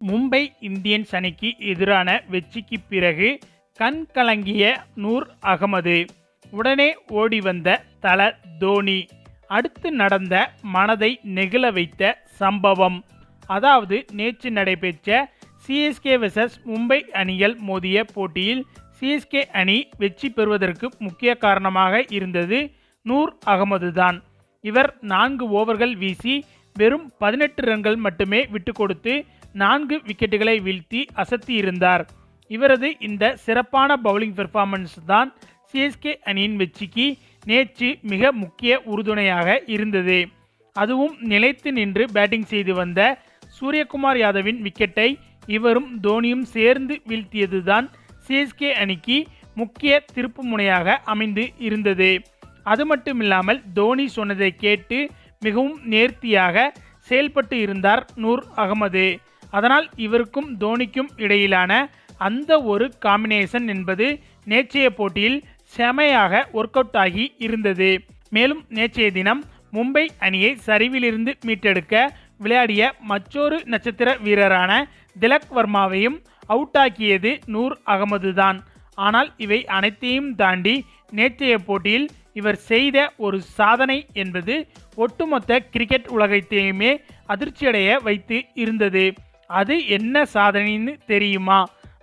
Mumbai Indians அணிக்கு எதிரான வெற்றிக்கு பிறகு கண் கலங்கிய நூர் அகமது. உடனே ஓடி வந்த தல தோனி. அடுத்து நடந்த மனதை நெகிழ வைத்த சம்பவம். அதாவது நேற்று நடைபெற்ற சிஎஸ்கே வெசஸ் மும்பை அணிகள் மோதிய போட்டியில் சிஎஸ்கே அணி வெற்றி பெறுவதற்கு முக்கிய காரணமாக இருந்தது நூர் அகமது தான் இவர் நான்கு ஓவர்கள் வீசி வெறும் பதினெட்டு ரன்கள் மட்டுமே விட்டு கொடுத்து நான்கு விக்கெட்டுகளை வீழ்த்தி அசத்தியிருந்தார். இவரது இந்த சிறப்பான பவுலிங் பெர்ஃபார்மன்ஸ் தான் சிஎஸ்கே அணியின் வெற்றிக்கு நேற்று மிக முக்கிய உறுதுணையாக இருந்தது. அதுவும் நிலைத்து நின்று பேட்டிங் செய்து வந்த சூரியகுமார் யாதவின் விக்கெட்டை இவரும் தோனியும் சேர்ந்து வீழ்த்தியதுதான் சிஎஸ்கே அணிக்கு முக்கிய திருப்பு முனையாக அமைந்து இருந்தது. அது மட்டுமில்லாமல் தோனி சொன்னதை கேட்டு மிகவும் நேர்த்தியாக செயல்பட்டு இருந்தார் நூர் அகமது. அதனால் இவருக்கும் தோனிக்கும் இடையிலான அந்த ஒரு காம்பினேஷன் என்பது நேற்றைய போட்டியில் செமையாக ஒர்க் அவுட் ஆகி இருந்தது. மேலும் நேற்றைய தினம் மும்பை அணியை சரிவிலிருந்து மீட்டெடுக்க விளையாடிய மற்றொரு நட்சத்திர வீரரான திலக் வர்மாவையும் அவுட் ஆக்கியது நூர் அகமது தான் ஆனால் இவை அனைத்தையும் தாண்டி நேற்றைய போட்டியில் இவர் செய்த ஒரு சாதனை என்பது ஒட்டுமொத்த கிரிக்கெட் உலகத்தையுமே அதிர்ச்சியடைய வைத்து இருந்தது. அது என்ன சாதனைன்னு தெரியுமா?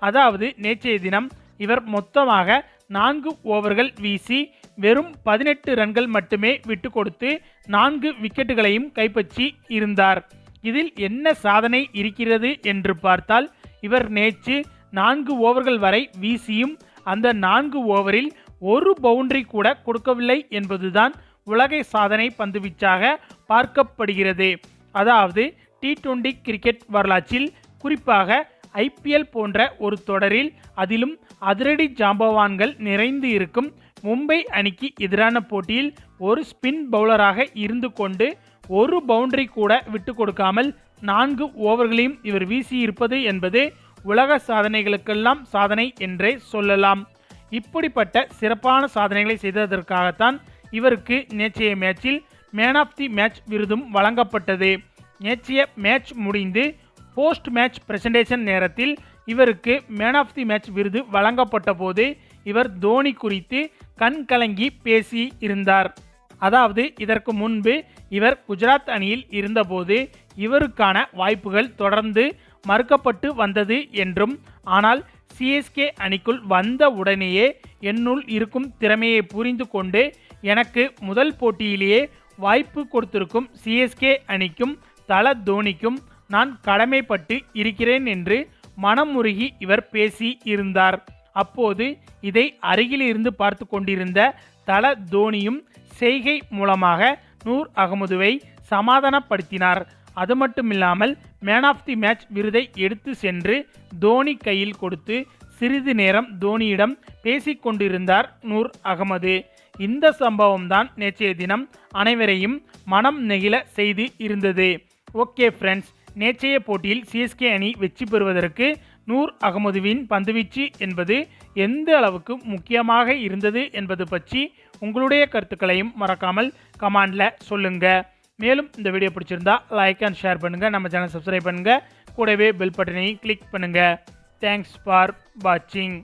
அதாவது நேற்றைய தினம் இவர் மொத்தமாக நான்கு ஓவர்கள் வீசி வெறும் பதினெட்டு ரன்கள் மட்டுமே விட்டு கொடுத்து நான்கு விக்கெட்டுகளையும் கைப்பற்றி இருந்தார். இதில் என்ன சாதனை இருக்கிறது என்று பார்த்தால் இவர் நேற்று நான்கு ஓவர்கள் வரை வீசியும் அந்த நான்கு ஓவரில் ஒரு பவுண்டரி கூட கொடுக்கவில்லை என்பதுதான் உலக சாதனை பந்துவீச்சாக பார்க்கப்படுகிறது. அதாவது டி டுவெண்டி கிரிக்கெட் வரலாற்றில் குறிப்பாக ஐபிஎல் போன்ற ஒரு தொடரில் அதிலும் அதிரடி ஜாம்பவான்கள் நிறைந்து இருக்கும் மும்பை அணிக்கு எதிரான போட்டியில் ஒரு ஸ்பின் பவுலராக இருந்து கொண்டு ஒரு பவுண்டரி கூட விட்டு கொடுக்காமல் நான்கு ஓவர்களையும் இவர் வீசியிருப்பது என்பது உலக சாதனைகளுக்கெல்லாம் சாதனை என்றே சொல்லலாம். இப்படிப்பட்ட சிறப்பான சாதனைகளை செய்ததற்காகத்தான் இவருக்கு நேற்றைய மேட்சில் மேன் ஆஃப் தி மேட்ச் விருதும் வழங்கப்பட்டது. நேற்றைய மேட்ச் முடிந்து போஸ்ட் மேட்ச் பிரசன்டேஷன் நேரத்தில் இவருக்கு மேன் ஆஃப் தி மேட்ச் விருது வழங்கப்பட்ட போது இவர் தோனி குறித்து கண் கலங்கி பேசி இருந்தார். அதாவது இதற்கு முன்பு இவர் குஜராத் அணியில் இருந்தபோது இவருக்கான வாய்ப்புகள் தொடர்ந்து மறுக்கப்பட்டு வந்தது என்றும் ஆனால் சிஎஸ்கே அணிக்குள் வந்த உடனேயே என்னுள் இருக்கும் திறமையை புரிந்து கொண்டு எனக்கு முதல் போட்டியிலேயே வாய்ப்பு கொடுத்திருக்கும் சிஎஸ்கே அணிக்கும் தல தோனிக்கும் நான் கடமைப்பட்டு இருக்கிறேன் என்று மனமுருகி இவர் பேசி இருந்தார் அப்போது இதை அருகிலிருந்து பார்த்து கொண்டிருந்த தல தோனியும் செய்கை மூலமாக நூர் அகமதுவை சமாதானப்படுத்தினார். அது மட்டுமில்லாமல் மேன் ஆஃப் தி மேட்ச் விருதை எடுத்து சென்று தோனி கையில் கொடுத்து சிறிது நேரம் தோனியிடம் பேசிக்கொண்டிருந்தார் நூர் அகமது. இந்த சம்பவம் தான் நேற்றைய தினம் அனைவரையும் மனம் நெகிழ செய்து இருந்தது. ஓகே ஃப்ரெண்ட்ஸ் நேற்றைய போட்டியில் சிஎஸ்கே அணி வெற்றி பெறுவதற்கு நூர் அகமதுவின் பந்துவீச்சு என்பது எந்த அளவுக்கு முக்கியமாக இருந்தது என்பது பற்றி உங்களுடைய கருத்துக்களையும் மறக்காமல் கமெண்டில் சொல்லுங்கள் மேலும் இந்த வீடியோ பிடிச்சிருந்தா லைக் அண்ட் ஷேர் பண்ணுங்கள் நம்ம சேனல் சப்ஸ்கிரைப் பண்ணுங்கள் கூடவே பெல் பட்டனையும் கிளிக் பண்ணுங்கள் தேங்க்ஸ் ஃபார் வாட்சிங்